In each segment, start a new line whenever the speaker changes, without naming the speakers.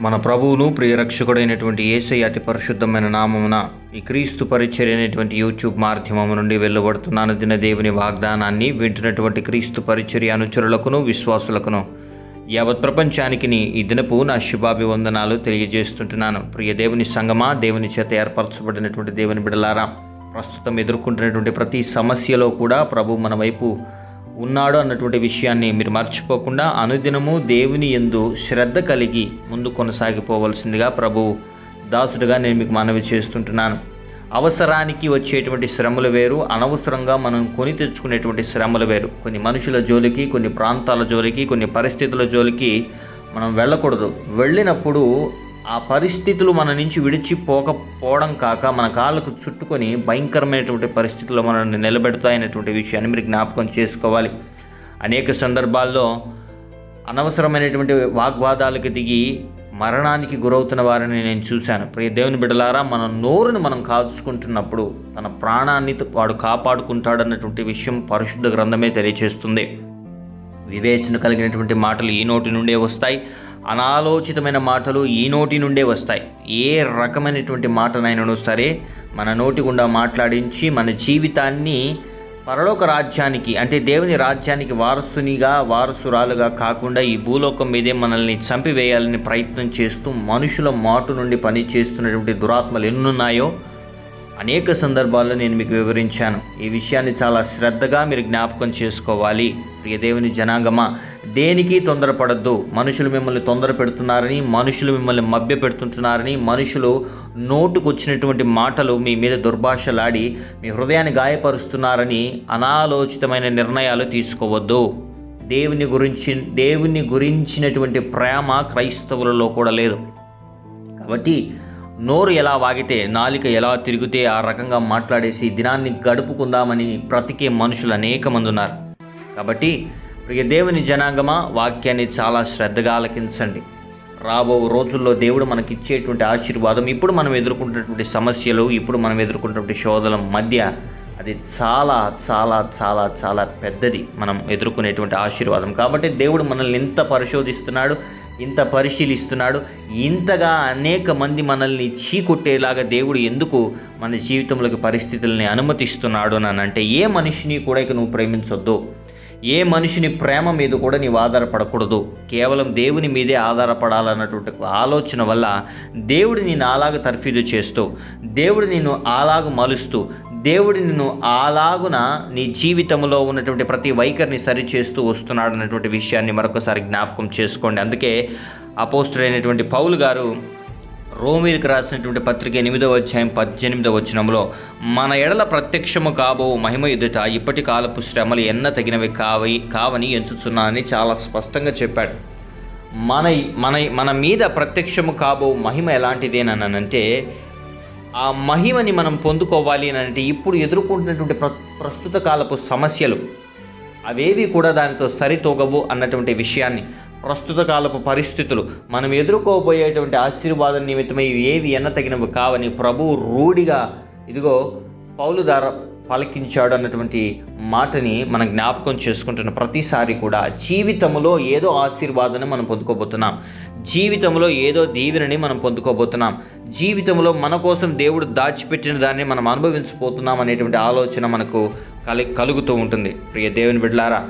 మన ప్రభువును ప్రియరక్షకుడైనటువంటి ఏసై అతి పరిశుద్ధమైన నామమున ఈ క్రీస్తు పరిచర్య అనేటువంటి యూట్యూబ్ మాధ్యమం నుండి వెళ్ళబడుతున్నాను దిన దేవుని వాగ్దానాన్ని వింటున్నటువంటి క్రీస్తు పరిచర్య అనుచరులకును విశ్వాసులకును యావత్ ప్రపంచానికి ఈ దినపు నా శుభాభివందనాలు తెలియజేస్తుంటున్నాను. ప్రియ దేవుని సంగమా దేవుని చేత ఏర్పరచబడినటువంటి దేవుని బిడలారా ప్రస్తుతం ఎదుర్కొంటున్నటువంటి ప్రతి సమస్యలో కూడా ప్రభు మన వైపు ఉన్నాడు అన్నటువంటి విషయాన్ని మీరు మర్చిపోకుండా అనుదినము దేవుని ఎందు శ్రద్ధ కలిగి ముందు కొనసాగిపోవలసిందిగా ప్రభు దాసుడిగా నేను మీకు మనవి చేస్తుంటున్నాను. అవసరానికి వచ్చేటువంటి శ్రమలు వేరు అనవసరంగా మనం కొని తెచ్చుకునేటువంటి శ్రమలు వేరు. కొన్ని మనుషుల జోలికి కొన్ని ప్రాంతాల జోలికి కొన్ని పరిస్థితుల జోలికి మనం వెళ్ళకూడదు. వెళ్ళినప్పుడు ఆ పరిస్థితులు మన నుంచి విడిచిపోకపోవడం కాక మన కాళ్ళకు చుట్టుకొని భయంకరమైనటువంటి పరిస్థితుల్లో మనల్ని నిలబెడతాయనేటువంటి విషయాన్ని మీరు జ్ఞాపకం చేసుకోవాలి. అనేక సందర్భాల్లో అనవసరమైనటువంటి వాగ్వాదాలకు దిగి మరణానికి గురవుతున్న వారిని నేను చూశాను. ప్రియ దేవుని బిడలారా మన నోరుని మనం కాచుకుంటున్నప్పుడు తన ప్రాణాన్ని వాడు కాపాడుకుంటాడన్నటువంటి విషయం పరిశుద్ధ గ్రంథమే తెలియజేస్తుంది వివేచన కలిగినటువంటి మాటలు ఈ నోటి నుండే వస్తాయి. అనాలోచితమైన మాటలు ఈ నోటి నుండే వస్తాయి. ఏ రకమైనటువంటి మాటనైనను సరే మన నోటి గుండా మాట్లాడించి మన జీవితాన్ని పరలోక రాజ్యానికి అంటే దేవుని రాజ్యానికి వారసునిగా వారసురాలుగా కాకుండా ఈ భూలోకం మీదే మనల్ని చంపివేయాలని ప్రయత్నం చేస్తూ మనుషుల మాటు నుండి పని చేస్తున్నటువంటి దురాత్మలు ఎన్నున్నాయో అనేక సందర్భాల్లో నేను మీకు వివరించాను. ఈ విషయాన్ని చాలా శ్రద్ధగా మీరు జ్ఞాపకం చేసుకోవాలి. ప్రియదేవుని జనాంగమా దేనికి తొందరపడద్దు? మనుషులు మిమ్మల్ని తొందర పెడుతున్నారని మనుషులు మిమ్మల్ని మభ్య పెడుతుంటున్నారని మనుషులు నోటుకొచ్చినటువంటి మాటలు మీ మీద దుర్భాషలాడి మీ హృదయాన్ని గాయపరుస్తున్నారని అనాలోచితమైన నిర్ణయాలు తీసుకోవద్దు. దేవుని గురించి దేవుని గురించినటువంటి ప్రేమ క్రైస్తవులలో కూడా లేదు. కాబట్టి నోరు ఎలా వాగితే నాలిక ఎలా తిరిగితే ఆ రకంగా మాట్లాడేసి దినాన్ని గడుపుకుందామని బ్రతికే మనుషులు అనేక మంది ఉన్నారు. కాబట్టి ప్రియ దేవుని జనాంగమా వాక్యాన్ని చాలా శ్రద్ధగా ఆలకించండి. రాబో రోజుల్లో దేవుడు మనకి ఇచ్చేటువంటి ఆశీర్వాదం ఇప్పుడు మనం ఎదుర్కొంటున్నటువంటి సమస్యలు ఇప్పుడు మనం ఎదుర్కొంటున్నటువంటి శోధల మధ్య అది చాలా చాలా చాలా చాలా పెద్దది. మనం ఎదుర్కొనేటువంటి ఆశీర్వాదం. కాబట్టి దేవుడు మనల్ని ఎంత పరిశోధిస్తున్నాడు ఇంత పరిశీలిస్తున్నాడు. ఇంతగా అనేక మంది మనల్ని చీకొట్టేలాగా దేవుడు ఎందుకు మన జీవితంలోకి పరిస్థితుల్ని అనుమతిస్తున్నాడు అని అంటే ఏ మనిషిని కూడా ఇక నువ్వు ప్రేమించొద్దు. ఏ మనిషిని ప్రేమ మీద కూడా నీవు ఆధారపడకూడదు. కేవలం దేవుని మీదే ఆధారపడాలన్నటువంటి ఆలోచన వల్ల దేవుడు నేను అలాగ తర్ఫీదు చేస్తూ దేవుడు నిన్ను అలాగ మలుస్తూ దేవుడు నిన్ను అలాగున నీ జీవితంలో ఉన్నటువంటి ప్రతి వైఖరిని సరిచేస్తూ వస్తున్నాడు అన్నటువంటి విషయాన్ని మరొకసారి జ్ఞాపకం చేసుకోండి. అందుకే అపోస్తుడైనటువంటి పౌలు గారు రోమిల్కి రాసినటువంటి పత్రిక ఎనిమిదవ అధ్యాయం పద్దెనిమిదవ వచనంలో మన ఎడల ప్రత్యక్షము కాబో మహిమ ఎదుట ఇప్పటి కాలపు శ్రమలు ఎన్న తగినవి కావి కావని ఎంచుచున్నానని చాలా స్పష్టంగా చెప్పాడు. మన మన మన మీద ప్రత్యక్షము కాబో మహిమ ఎలాంటిదేనంటే ఆ మహిమని మనం పొందుకోవాలి అని అంటే ఇప్పుడు ఎదుర్కొంటున్నటువంటి ప్ర ప్రస్తుత కాలపు సమస్యలు అవేవి కూడా దానితో సరితూగవు అన్నటువంటి విషయాన్ని ప్రస్తుత కాలపు పరిస్థితులు మనం ఎదుర్కోబోయేటువంటి ఆశీర్వాదం నిమిత్తమై ఏవి ఎన్న తగినవి కావని ప్రభువు రూఢిగా ఇదిగో పౌలు ద్వారా పలికించాడు అన్నటువంటి మాటని మనం జ్ఞాపకం చేసుకుంటున్న ప్రతిసారి కూడా జీవితంలో ఏదో ఆశీర్వాదాన్ని మనం పొందుకోబోతున్నాం. జీవితంలో ఏదో దీవెనని మనం పొందుకోబోతున్నాం. జీవితంలో మన కోసం దేవుడు దాచిపెట్టిన దాన్ని మనం అనుభవించబోతున్నాం అనేటువంటి ఆలోచన మనకు కలి కలుగుతూ ఉంటుంది. ప్రియ దేవుని బిడ్లారా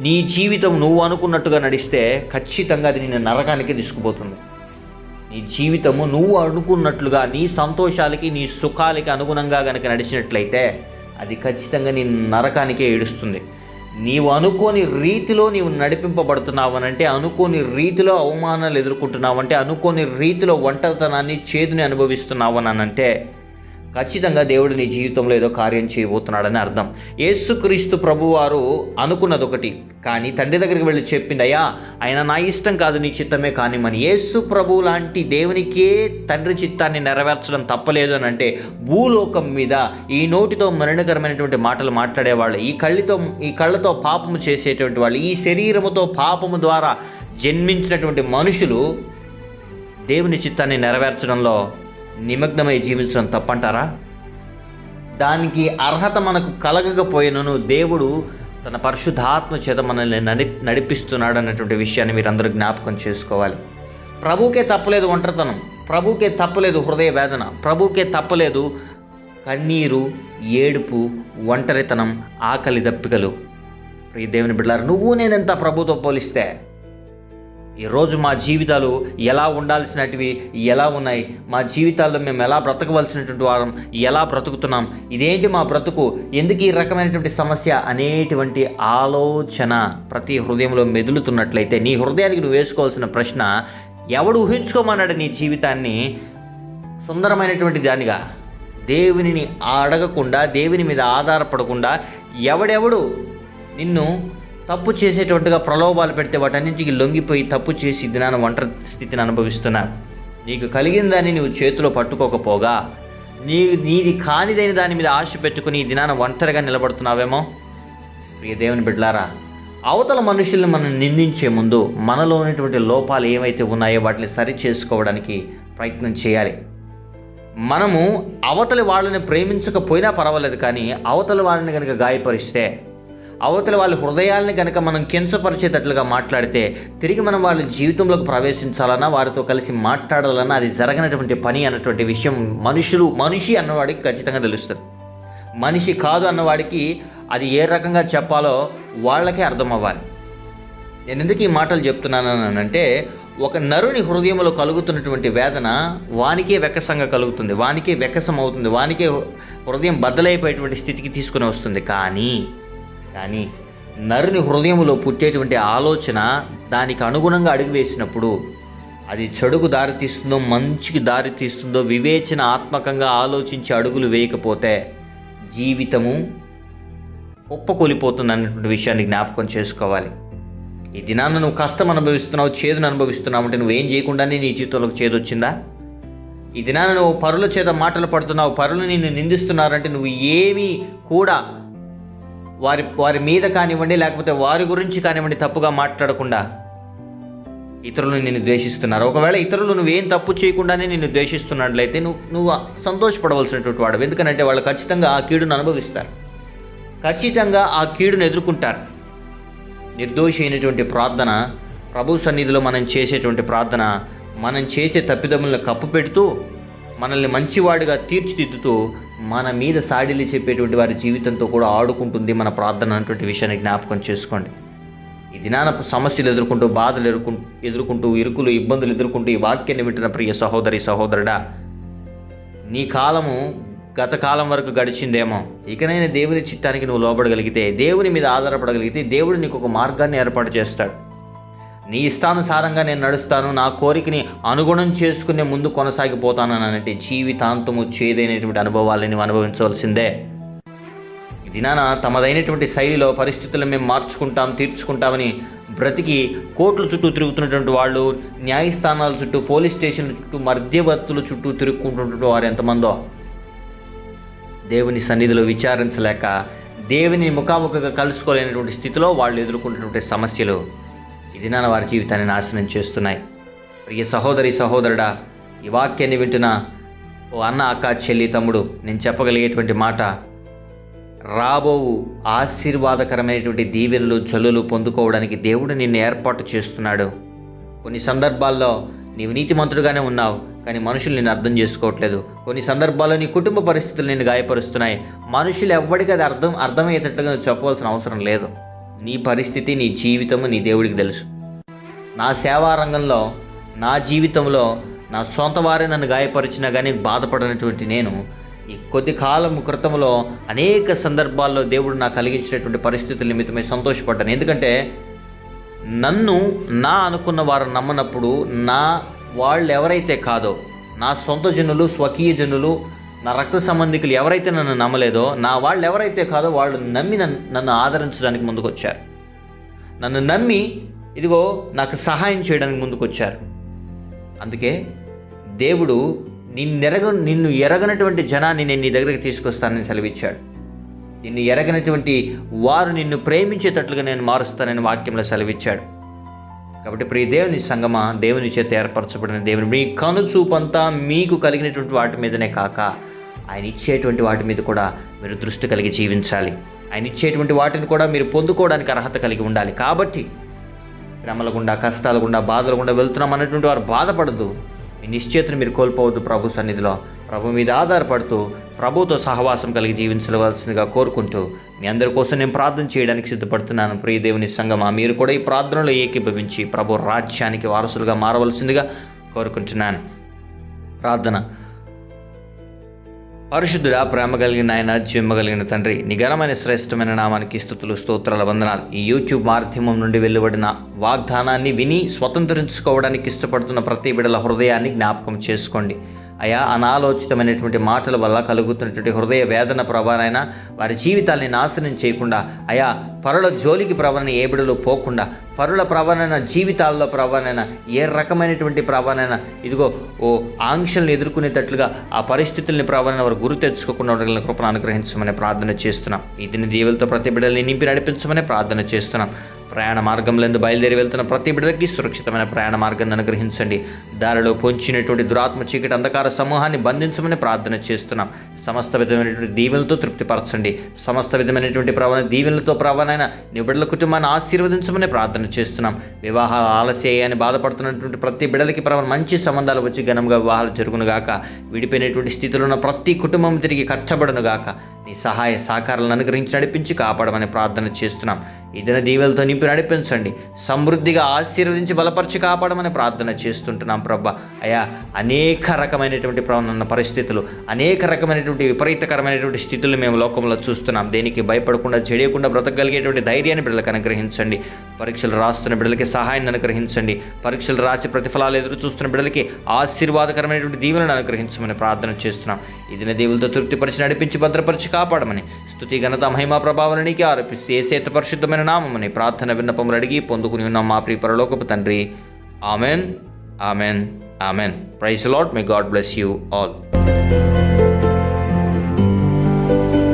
నీ జీవితం నువ్వు అనుకున్నట్టుగా నడిస్తే ఖచ్చితంగా అది నిన్ను నరకానికి తీసుకుపోతుంది. నీ జీవితము నువ్వు అనుకున్నట్లుగా నీ సంతోషాలకి నీ సుఖాలకి అనుగుణంగా కనుక నడిచినట్లయితే అది ఖచ్చితంగా నీ నరకానికే ఏడుస్తుంది. నీవు అనుకోని రీతిలో నీవు నడిపింపబడుతున్నావనంటే అనుకోని రీతిలో అవమానాలు ఎదుర్కొంటున్నావంటే అనుకోని రీతిలో ఒంటరితనాన్ని చేదుని అనుభవిస్తున్నావు ఖచ్చితంగా దేవుడు నీ జీవితంలో ఏదో కార్యం చేయబోతున్నాడని అర్థం. యేసుక్రీస్తు ప్రభువారు అనుకున్నది ఒకటి కానీ తండ్రి దగ్గరికి వెళ్ళి చెప్పింది అయ్యా ఆయన నా ఇష్టం కాదు నీ చిత్తమే కానీ మన యేసు ప్రభు లాంటి దేవునికే తండ్రి చిత్తాన్ని నెరవేర్చడం తప్పలేదు అని అంటే భూలోకం మీద ఈ నోటితో మరణకరమైనటువంటి మాటలు మాట్లాడేవాళ్ళు ఈ కళ్ళతో ఈ కళ్ళతో పాపము చేసేటువంటి వాళ్ళు ఈ శరీరముతో పాపము ద్వారా జన్మించినటువంటి మనుషులు దేవుని చిత్తాన్ని నెరవేర్చడంలో నిమగ్నమై జీవించడం తప్పంటారా? దానికి అర్హత మనకు కలగకపోయినను దేవుడు తన పరిశుద్ధాత్మ చేత మనల్ని నడి నడిపిస్తున్నాడు అన్నటువంటి విషయాన్ని మీరందరూ జ్ఞాపకం చేసుకోవాలి. ప్రభుకే తప్పలేదు ఒంటరితనం ప్రభుకే తప్పలేదు హృదయ వేదన ప్రభుకే తప్పలేదు కన్నీరు ఏడుపు ఒంటరితనం ఆకలి దప్పికలు. ప్రియ దేవుని బిడ్డారు నువ్వు నేనెంత ప్రభుతో పోలిస్తే ఈరోజు మా జీవితాలు ఎలా ఉండాల్సినటివి ఎలా ఉన్నాయి? మా జీవితాల్లో మేము ఎలా బ్రతకవలసినటువంటి వారం ఎలా బ్రతుకుతున్నాం? ఇదేంటి మా బ్రతుకు? ఎందుకు ఈ రకమైనటువంటి సమస్య అనేటువంటి ఆలోచన ప్రతి హృదయంలో మెదులుతున్నట్లయితే నీ హృదయానికి నువ్వు వేసుకోవాల్సిన ప్రశ్న ఎవడు ఊహించుకోమన్నాడు నీ జీవితాన్ని? సుందరమైనటువంటి దానిగా. దేవునిని అడగకుండా దేవుని మీద ఆధారపడకుండా ఎవడెవడు? నిన్ను తప్పు చేసేటట్టుగా ప్రలోభాలు పెడితే వాటన్నింటికి లొంగిపోయి తప్పు చేసి దినాన ఒంటరి స్థితిని అనుభవిస్తున్నారు నీకు కలిగిన దాన్ని నువ్వు చేతిలో పట్టుకోకపోగా నీ నీది కానిదైన దాని మీద ఆశ పెట్టుకుని ఈ దినాన ఒంటరిగా నిలబడుతున్నావేమో? ప్రియ దేవుని బిడ్డలారా అవతల మనుషుల్ని మనం నిందించే ముందు మనలో ఉన్నటువంటి లోపాలు ఏమైతే ఉన్నాయో వాటిని సరి చేసుకోవడానికి ప్రయత్నం చేయాలి. మనము అవతలి వాళ్ళని ప్రేమించకపోయినా పర్వాలేదు కానీ అవతలి వాళ్ళని కనుక గాయపరిస్తే అవతల వాళ్ళ హృదయాల్ని కనుక మనం కించపరిచేటట్లుగా మాట్లాడితే తిరిగి మనం వాళ్ళ జీవితంలోకి ప్రవేశించాలన్నా వారితో కలిసి మాట్లాడాలన్నా అది జరగనటువంటి పని అన్నటువంటి విషయం మనుషులు మనిషి అన్నవాడికి ఖచ్చితంగా తెలుస్తుంది. మనిషి కాదు అన్నవాడికి అది ఏ రకంగా చెప్పాలో వాళ్ళకే అర్థం అవ్వాలి నేను ఎందుకు ఈ మాటలు చెప్తున్నాను అని అంటే ఒక నరుని హృదయంలో కలుగుతున్నటువంటి వేదన వానికే వెకసంగా కలుగుతుంది వానికే వెకసం అవుతుంది వానికే హృదయం బద్దలైపోయేటువంటి స్థితికి తీసుకుని వస్తుంది. కానీ కానీ నరుని హృదయంలో పుట్టేటువంటి ఆలోచన దానికి అనుగుణంగా అడుగు వేసినప్పుడు అది చెడుకు దారితీస్తుందో మంచికి దారితీస్తుందో వివేచన ఆత్మకంగా ఆలోచించి అడుగులు వేయకపోతే జీవితము కుప్పకూలిపోతుంది అన్నటువంటి విషయాన్ని జ్ఞాపకం చేసుకోవాలి. ఈ దినాన్ని నువ్వు కష్టం అనుభవిస్తున్నావు చేదును అనుభవిస్తున్నావు అంటే నువ్వేం చేయకుండానే నీ జీవితంలోకి చేదు వచ్చిందా ఈ దినాన నువ్వు పరుల చేత మాటలు పడుతున్నావు పరులు నిన్ను నిందిస్తున్నారంటే నువ్వు ఏమీ కూడా వారి వారి మీద కానివ్వండి లేకపోతే వారి గురించి కానివ్వండి తప్పుగా మాట్లాడకుండా ఇతరులు నిన్ను ద్వేషిస్తున్నారు. ఒకవేళ ఇతరులు నువ్వేం తప్పు చేయకుండానే నిన్ను ద్వేషిస్తున్నట్లయితే నువ్వు నువ్వు సంతోషపడవలసినటువంటి వాడు. ఎందుకనంటే వాళ్ళు ఖచ్చితంగా ఆ కీడును అనుభవిస్తారు. ఖచ్చితంగా ఆ కీడును ఎదుర్కొంటారు. నిర్దోషి అయినటువంటి ప్రార్థన ప్రభు సన్నిధిలో మనం చేసేటువంటి ప్రార్థన మనం చేసే తప్పిదములను కప్పు పెడుతూ మనల్ని మంచివాడిగా తీర్చిదిద్దుతూ మన మీద సాడిలి చెప్పేటువంటి వారి జీవితంతో కూడా ఆడుకుంటుంది మన ప్రార్థన అనేటువంటి విషయాన్ని జ్ఞాపకం చేసుకోండి. ఈ దినాన సమస్యలు ఎదుర్కొంటూ బాధలు ఎదుర్కొంటూ ఎదుర్కొంటూ ఇరుకులు ఇబ్బందులు ఎదుర్కొంటూ ఈ వాక్యాన్ని వింటున్న ప్రియ సహోదరి సహోదరుడా నీ కాలము గత కాలం వరకు గడిచిందేమో. ఇకనైనా దేవుని చిత్తానికి నువ్వు లోపడగలిగితే దేవుని మీద ఆధారపడగలిగితే దేవుడు నీకు ఒక మార్గాన్ని ఏర్పాటు చేస్తాడు. నీ ఇష్టానుసారంగా నేను నడుస్తాను నా కోరికని అనుగుణం చేసుకునే ముందు కొనసాగిపోతానని అంటే జీవితాంతము చేదైనటువంటి అనుభవాలని నువ్వు అనుభవించవలసిందే. దినాన తమదైనటువంటి శైలిలో పరిస్థితులను మేము మార్చుకుంటాం తీర్చుకుంటామని బ్రతికి కోర్టుల చుట్టూ తిరుగుతున్నటువంటి వాళ్ళు న్యాయస్థానాల చుట్టూ పోలీస్ స్టేషన్ల చుట్టూ మధ్యవర్తుల చుట్టూ తిరుగుకుంటున్నటువంటి వారు ఎంతమందో. దేవుని సన్నిధిలో విచారించలేక దేవుని ముఖాముఖిగా కలుసుకోలేనటువంటి స్థితిలో వాళ్ళు ఎదుర్కొంటున్నటువంటి సమస్యలు. ఇది నా వారి జీవితాన్ని నాశనం చేస్తున్నాయి. ప్రియ సహోదరి సహోదరుడా ఈ వాక్యాన్ని వింటున్న ఓ అన్న అక్క చెల్లి తమ్ముడు నేను చెప్పగలిగేటువంటి మాట రాబోవు ఆశీర్వాదకరమైనటువంటి దీవెనలు జల్లులు పొందుకోవడానికి దేవుడు నిన్ను ఏర్పాటు చేస్తున్నాడు. కొన్ని సందర్భాల్లో నీవు నీతిమంతుడుగానే ఉన్నావు కానీ మనుషులు నిన్ను అర్థం చేసుకోవట్లేదు. కొన్ని సందర్భాల్లో నీ కుటుంబ పరిస్థితులు నిన్ను గాయపరుస్తున్నాయి. మనుషులు ఎవ్వడికి అది అర్థం అర్థమయ్యేటట్లుగా చెప్పవలసిన అవసరం లేదు. నీ పరిస్థితి నీ జీవితము నీ దేవుడికి తెలుసు. నా సేవా రంగంలో నా జీవితంలో నా సొంత వారే నన్ను గాయపరిచినా కానీ బాధపడినటువంటి నేను ఈ కొద్ది కాలం క్రితంలో అనేక సందర్భాల్లో దేవుడు నాకు కలిగించినటువంటి పరిస్థితుల నిమిత్తమై సంతోషపడ్డాను. ఎందుకంటే నన్ను నా అనుకున్న వారు నమ్మనప్పుడు నా వాళ్ళు ఎవరైతే కాదో నా సొంత జనులు స్వకీయ జనులు నా రక్త సంబంధికులు ఎవరైతే నన్ను నమ్మలేదో నా వాళ్ళు ఎవరైతే కాదో వాళ్ళు నమ్మి నన్ను నన్ను ఆదరించడానికి ముందుకొచ్చారు. నన్ను నమ్మి ఇదిగో నాకు సహాయం చేయడానికి ముందుకొచ్చారు. అందుకే దేవుడు నిన్నెరగ నిన్ను ఎరగనటువంటి జనాన్ని నేను నీ దగ్గరికి తీసుకొస్తానని సెలవిచ్చాడు. నిన్ను ఎరగనటువంటి వారు నిన్ను ప్రేమించేటట్లుగా నేను మారుస్తానని వాక్యంలో సెలవిచ్చాడు. కాబట్టి ప్రియ దేవుని సంగమా దేవుని చేత ఏర్పరచబడిన దేవుని మీ కను చూపంతా మీకు కలిగినటువంటి వాటి మీదనే కాక ఆయన ఇచ్చేటువంటి వాటి మీద కూడా మీరు దృష్టి కలిగి జీవించాలి. ఆయన ఇచ్చేటువంటి వాటిని కూడా మీరు పొందుకోవడానికి అర్హత కలిగి ఉండాలి. కాబట్టి శ్రమల గుండా కష్టాల గుండా బాధల గుండా వెళ్తున్నాం అన్నటువంటి వారు బాధపడద్దు మీ నిశ్చేతను మీరు కోల్పోవద్దు ప్రభు సన్నిధిలో. ప్రభు మీద ఆధారపడుతూ ప్రభుతో సహవాసం కలిగి జీవించవలసిందిగా కోరుకుంటూ మీ అందరి కోసం నేను ప్రార్థన చేయడానికి సిద్ధపడుతున్నాను. ప్రియ దేవుని సంగమా మీరు కూడా ఈ ప్రార్థనలో ఏకీభవించి ప్రభు రాజ్యానికి వారసులుగా మారవలసిందిగా కోరుకుంటున్నాను. ప్రార్థన. పరిశుద్ధుడా ప్రేమ కలిగిన ఆయన చిమ్మగలిగిన తండ్రి నిఘనమైన శ్రేష్టమైన నామానికి స్థుతులు స్తోత్రాల వందనాలు. ఈ యూట్యూబ్ మాధ్యమం నుండి వెలువడిన వాగ్దానాన్ని విని స్వతంత్రించుకోవడానికి ఇష్టపడుతున్న ప్రతి బిడల హృదయాన్ని జ్ఞాపకం చేసుకోండి. అయా అనాలోచితమైనటువంటి మాటల వల్ల కలుగుతున్నటువంటి హృదయ వేదన ప్రభానైనా వారి జీవితాల్ని నాశనం చేయకుండా అయా పరుల జోలికి ప్రవణ ఏ బిడలు పోకుండా పరుల ప్రవణన జీవితాల్లో ప్రవణన ఏ రకమైనటువంటి ప్రవణన ఇదిగో ఓ ఆంక్షలను ఎదుర్కొనేటట్లుగా ఆ పరిస్థితుల్ని ప్రవణన వారు గురి తెచ్చుకోకుండా ఉండగలిగిన కృపను అనుగ్రహించమని ప్రార్థన చేస్తున్నాం. ఈ దీవులతో ప్రతి బిడ్డల్ని నింపి నడిపించమని ప్రార్థన చేస్తున్నాం. ప్రయాణ మార్గంలో బయలుదేరి వెళ్తున్న ప్రతి బిడ్డకి సురక్షితమైన ప్రయాణ మార్గాన్ని అనుగ్రహించండి. దారిలో పొంచినటువంటి దురాత్మ చీకటి అంధకార సమూహాన్ని బంధించమని ప్రార్థన చేస్తున్నాం. సమస్త విధమైనటువంటి దీవెనలతో తృప్తిపరచండి. సమస్త విధమైనటువంటి ప్రవణ దీవెనలతో ప్రవణైన నీ బిడ్డల కుటుంబాన్ని ఆశీర్వదించమని ప్రార్థన చేస్తున్నాం. వివాహాలు ఆలస్యాన్ని బాధపడుతున్నటువంటి ప్రతి బిడ్డలకి ప్రవణ మంచి సంబంధాలు వచ్చి ఘనంగా వివాహాలు జరుగును గాక. విడిపోయినటువంటి స్థితిలో ఉన్న ప్రతి కుటుంబం తిరిగి కట్టబడును గాక. నీ సహాయ సహకారాలను అనుగ్రహించి నడిపించి కాపాడమని ప్రార్థన చేస్తున్నాం. ఇదిన దీవెలతో నింపి నడిపించండి. సమృద్ధిగా ఆశీర్వదించి బలపరిచి కాపాడమని ప్రార్థన చేస్తుంటున్నాం ప్రభా. అయా అనేక రకమైనటువంటి ప్రవణ పరిస్థితులు అనేక రకమైనటువంటి విపరీతకరమైనటువంటి స్థితులు మేము లోకంలో చూస్తున్నాం. దేనికి భయపడకుండా చెడియకుండా బ్రతకగలిగేటువంటి ధైర్యాన్ని బిడ్డలకు అనుగ్రహించండి. పరీక్షలు రాస్తున్న బిడ్డలకి సహాయాన్ని అనుగ్రహించండి. పరీక్షలు రాసి ప్రతిఫలాలు ఎదురు చూస్తున్న బిడ్డలకి ఆశీర్వాదకరమైనటువంటి దీవులను అనుగ్రహించమని ప్రార్థన చేస్తున్నాం. ఈ దిన దేవులతో తృప్తిపరిచి నడిపించి భద్రపరిచి కాపాడమని స్థుతి ఘనత మహిమా ప్రభావానికి ఆరోపిస్తూ ఏసేత పరిశుద్ధమైన నామమని ప్రార్థన విన్నపములు అడిగి పొందుకుని ఉన్నాం మా ప్రియ పరలోకపు తండ్రి. Amen amen amen. Praise lord may God bless you all Thank you.